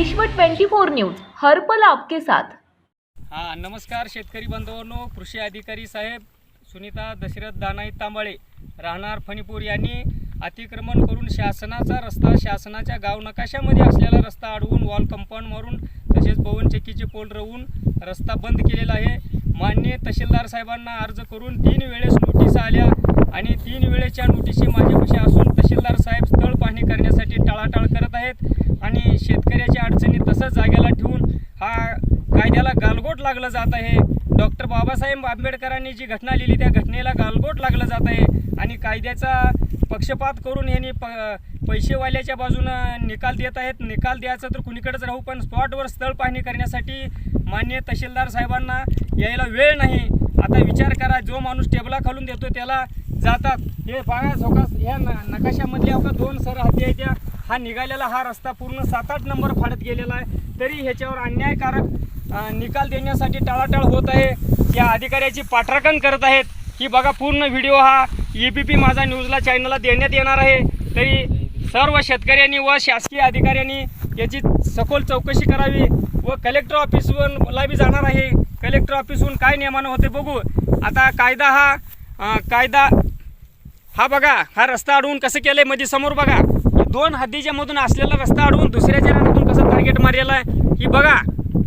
विश्व 24 न्यूज हरपल आपके साथ. हा नमस्कार शेतकरी बांधवांनो कृषी अधिकारी साहेब सुनीता दशरथ दानाई तांबाळे राहणार फणीपूर यांनी अतिक्रमण करून शासनाचा रस्ता शासनाच्या गाव नकाशामध्ये असलेला रस्ता अडवून वॉल कंपाऊंड मारून तसेच पवनचक्कीचे पोल रवून रस्ता बंद केलेला आहे. मान्य तहसीलदार साहेबांना अर्ज करून तीन वेळेस नोटीस आल्या आणि तीन वेळेच्या नोटिसी माझ्यापाशी असून तहसीलदार साहेब स्थळ पाहणी करण्यासाठी टाळाटाळ करत आहेत आणि शेतकऱ्याच्या अडचणी तसंच जागेला ठेवून हा कायद्याला गालबोट लागलं जात आहे. डॉक्टर बाबासाहेब आंबेडकरांनी जी घटना लिहिली त्या घटनेला गालबोट लागलं जात आहे. आणि कायद्याचा पक्षपात करून यांनी प पैसेवाल्याच्या बाजूनं निकाल देत आहेत. निकाल द्यायचा तर कुणीकडेच राहू पण स्पॉटवर स्थळ पाहणी करण्यासाठी मान्य तहसीलदार साहेबांना यायला वेळ नाही. आता विचार करा जो माणूस टेबला खालून देतो त्याला जातात. हे बघा झोकास या न नकाशामधल्या दोन सर हत्या आहेत त्या. हा निघालेला हा रस्ता पूर्ण सात आठ नंबर फाडत गेलेला आहे. तरी ह्याच्यावर अन्यायकारक निकाल देण्यासाठी टाळाटाळ होत आहे. या अधिकाऱ्याची पाठराखण करत आहेत. की बघा पूर्ण व्हिडिओ हा ई पी पी माझा न्यूजला चॅनलला देण्यात येणार आहे. तरी सर्व शेतकऱ्यांनी व शासकीय अधिकाऱ्यांनी याची सखोल चौकशी करावी व कलेक्टर ऑफिसवरला बी जाणार आहे. कलेक्टर ऑफिसहून काय नियमानं होते बघू. आता कायदा हा कायदा हा बघा हा रस्ता अडवून कसं केलंयमध्ये समोर बघा. दोन हद्दीच्यामधून असलेला रस्ता अडवून दुसऱ्याच्या रानातून कसं टार्गेट मारलेला आहे ही बघा.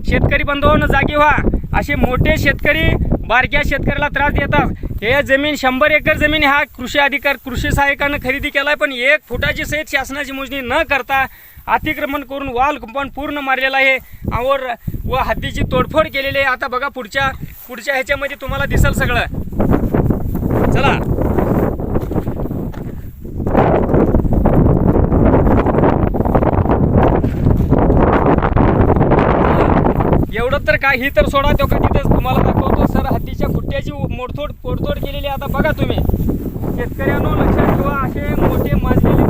शेतकरी बंधवांनो जागी व्हा. असे मोठे शेतकरी बारक्या शेतकऱ्याला त्रास देतात. हे जमीन शंभर एकर जमीन हा कृषी अधिकार कृषी सहाय्यकानं खरेदी केला आहे पण एक फुटाची सहित शासनाची मोजणी न करता अतिक्रमण करून वाल कंपाऊंड पूर्ण मारलेला आहे. और व हद्दीची तोडफोड केलेली आहे. आता बघा पुढच्या पुढच्या ह्याच्यामध्ये तुम्हाला दिसल सगळं चला सोडत तर काय? ही तर सोडा. तो का तिथेच तुम्हाला दाखवतो. सर हत्तीच्या खुट्ट्याची मोडतोड पोडतोड केलेली आहे. आता बघा तुम्ही. शेतकऱ्यांनो लक्षात ठेवा. असे मोठे माजलेले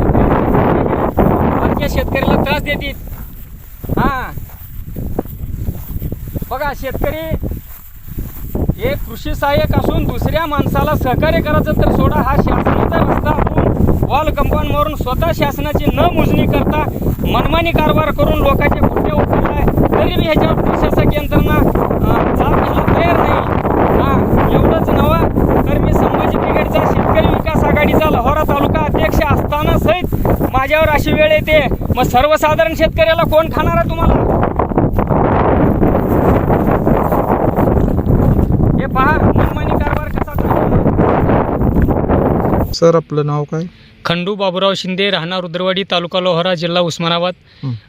बारक्या शेतकऱ्याला त्रास देतील. हा. बघा शेतकरी हे कृषी सहाय्यक असून दुसऱ्या माणसाला सहकार्य करायचं तर सोडा. हा शासनाचा रस्ता आपण वॉल कंपाऊंड मारून स्वतः शासनाची न मोजणी करता मनमानी कारभार करून लोकांचे गुट्टे तरी मी ह्याच्यावर प्रशासक यंत्रणा अं, जाब घ्यायला तयार नाही हा एवढंच नवा तर मी संभाजी ब्रिगेडचा शेतकरी विकास आघाडीचा लोहारा तालुका अध्यक्ष असताना सहित माझ्यावर अशी वेळ येते. मग सर्वसाधारण शेतकऱ्याला कोण खाणार आहे तुम्हाला? हे पहा मनमानी कारभार कसा चालतो सर आपलं नाव काय? खंडू बाबुराव शिंदे राहणार रुद्रवाडी तालुका लोहारा जिल्हा उस्मानाबाद.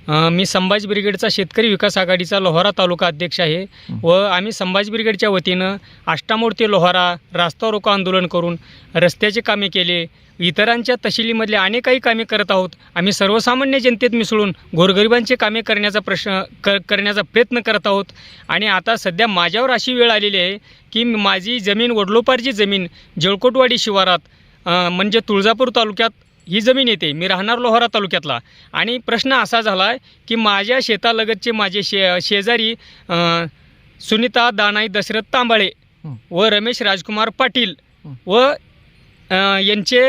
अ, मी संभाजी ब्रिगेडचा शेतकरी विकास आघाडीचा लोहारा तालुका अध्यक्ष आहे व आम्ही संभाजी ब्रिगेडच्या वतीनं आष्टामोड ते लोहारा रास्ता रोको आंदोलन करून रस्त्याचे कामे केले. इतरांच्या तहसीलीमधले अनेक काही कामे करत आहोत. आम्ही सर्वसामान्य जनतेत मिसळून गोरगरिबांचे कामे करण्याचा प्रश्न कर करण्याचा प्रयत्न करत आहोत. आणि आता सध्या माझ्यावर अशी वेळ आलेली आहे की माझी जमीन वडलोपारची जमीन जळकोटवाडी शिवारात म्हणजे तुळजापूर तालुक्यात ही जमीन येते मी राहणार लोहारा तालुक्यातला आणि प्रश्न असा झाला आहे की माझ्या शेतालगतचे माझे शे शेजारी सुनीता दानाई दशरथ तांबाळे. व रमेश राजकुमार पाटील. व यांचे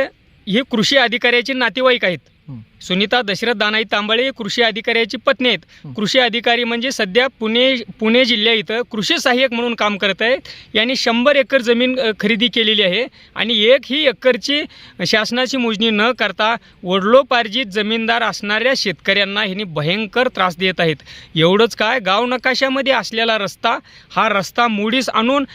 हे कृषी अधिकाऱ्याचे नातेवाईक आहेत. सुनीता दशरथ दानाई तांबाळे कृषी अधिकाऱ्याची पत्नी आहेत. कृषी अधिकारी म्हणजे सध्या पुणे पुणे जिल्ह्या इथं कृषी सहाय्यक म्हणून काम करत आहेत. यांनी शंभर एकर जमीन खरेदी केलेली आहे आणि एक ही एकरची शासनाची मोजणी न करता वडलोपार्जित जमीनदार असणाऱ्या शेतकऱ्यांना ह्यांनी भयंकर त्रास देत आहेत. एवढंच काय गाव नकाशामध्ये असलेला रस्ता हा रस्ता मोडीस आणून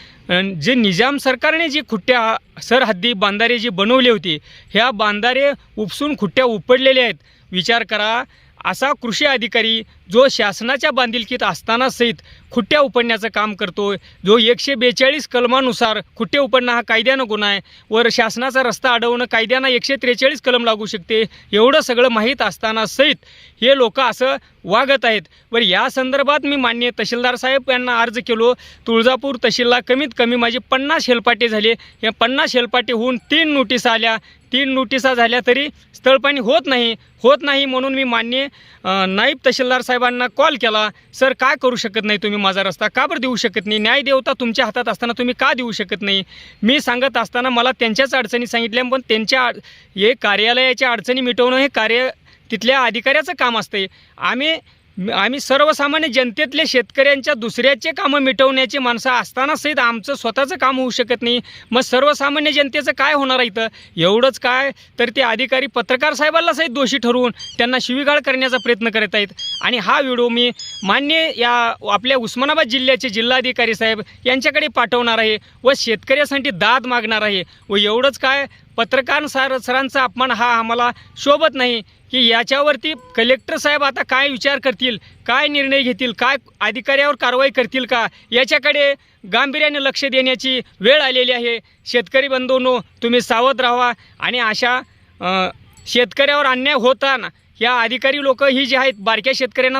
जे निजाम सरकारने जी खुट्ट्या सरहद्दी बांधारे जी बनवली होती ह्या बांधारे उपसून खुट्ट्या उपडलेल्या आहेत. विचार करा. असा कृषी अधिकारी जो शासनाच्या बांधिलकीत असताना सहित खुट्ट्या उपडण्याचं काम करतो जो एकशे बेचाळीस कलमानुसार खुट्टे उपडणं हा कायद्यानं गुन्हा आहे वर शासनाचा रस्ता अडवणं कायद्यानं एकशे त्रेचाळीस कलम लागू शकते एवढं सगळं माहीत असताना सहित हे लोक असं वागत आहेत. बरं या संदर्भात मी मान्य तहसीलदार साहेब यांना अर्ज केलो तुळजापूर तहसीलला कमीत कमी माझे पन्नास हेलपाटे झाले. या पन्नास हेलपाटे होऊन तीन नोटीस आल्या. तीन नोटिसा झाल्या तरी स्थळपाणी होत नाही. होत नाही म्हणून मी मान्य नाईब तहसीलदार साहेबांना कॉल केला सर काय करू शकत नाही तुम्ही माझा रस्ता? का बरं देऊ शकत नाही? न्याय देवता तुमच्या हातात असताना तुम्ही का देऊ शकत नाही? मी सांगत असताना मला त्यांच्याच अडचणी सांगितल्या पण त्यांच्या हे कार्यालयाच्या अडचणी मिटवणं हे कार्य तिथल्या अधिकाऱ्याचं काम असते आम्ही आम्ही सर्वसामान्य जनतेतले शेतकऱ्यांच्या दुसऱ्याचे कामं मिटवण्याची माणसं असताना सहित आमचं स्वतःचं काम होऊ शकत नाही. मग सर्वसामान्य जनतेचं काय होणार आहे इथं? एवढंच काय? तर ते अधिकारी पत्रकार साहेबांना सहित दोषी ठरवून त्यांना शिवीगाळ करण्याचा प्रयत्न करत आहेत. आणि हा व्हिडिओ मी मान्य या आपल्या उस्मानाबाद जिल्ह्याचे जिल्हाधिकारी साहेब यांच्याकडे पाठवणार आहे व शेतकऱ्यासाठी दाद मागणार आहे व एवढंच काय? पत्रकार सर सरांचा अपमान हा आम्हाला शोभत नाही की याच्यावरती कलेक्टर साहेब आता काय विचार करतील काय निर्णय घेतील काय अधिकाऱ्यावर कारवाई करतील का? याच्याकडे गांभीर्याने लक्ष देण्याची वेळ आलेली आहे. शेतकरी बंधूंनो तुम्ही सावध राहा आणि अशा शेतकऱ्यावर अन्याय होताना या अधिकारी लोक ही जी आहेत बारक्या शेतकऱ्यांना